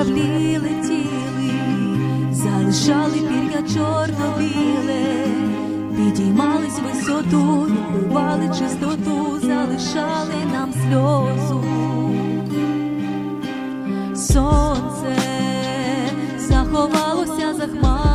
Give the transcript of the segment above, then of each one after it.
кораблі летіли, залишали пір'я чорно-біле, підіймались висоту, бували чистоту, залишали нам сльозу. Сонце заховалося за хмарою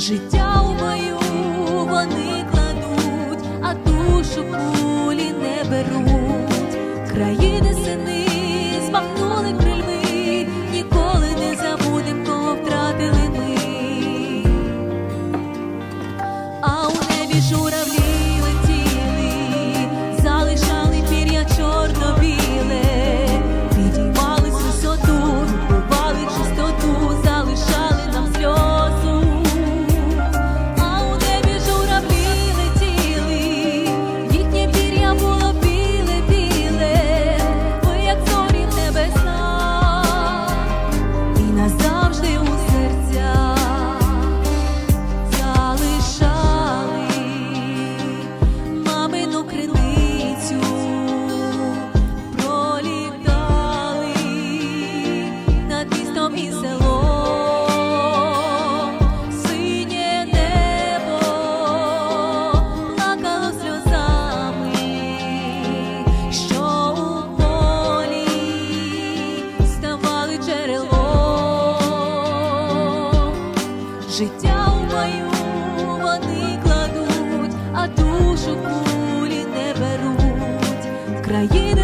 життя. життя у мою вони кладуть, а душу кулі не беруть. Країни